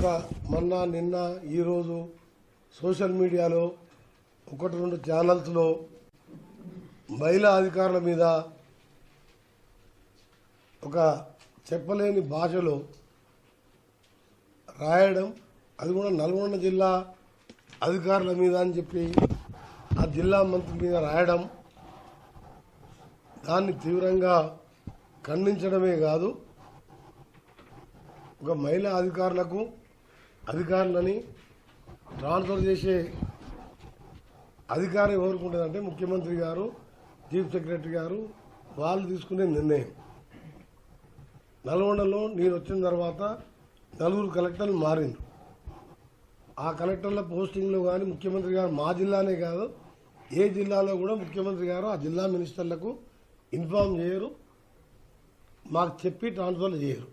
ఒక మొన్న నిన్న ఈరోజు సోషల్ మీడియాలో ఒకటి రెండు ఛానల్స్లో మహిళా అధికారుల మీద ఒక చెప్పలేని భాషలో రాయడం అది కూడా నల్గొండ జిల్లా అధికారుల మీద అని చెప్పి ఆ జిల్లా మంత్రి మీద రాయడం దాన్ని తీవ్రంగా ఖండించడమే కాదు ఒక మహిళా అధికారులకు అధికారులని ట్రాన్స్ఫర్ చేసే అధికారం ఎవరికి ఉంటుందంటే ముఖ్యమంత్రి గారు చీఫ్ సెక్రటరీ గారు వాళ్ళు తీసుకునే నిర్ణయం. నల్గొండలో నేను వచ్చిన తర్వాత నలుగురు కలెక్టర్లు మారిండ్రు. ఆ కలెక్టర్ల పోస్టింగ్లో కానీ ముఖ్యమంత్రి గారు మా జిల్లానే కాదు ఏ జిల్లాలో కూడా ముఖ్యమంత్రి గారు ఆ జిల్లా మినిస్టర్లకు ఇన్ఫామ్ చేయరు మాకు చెప్పి ట్రాన్స్ఫర్ చేయరు.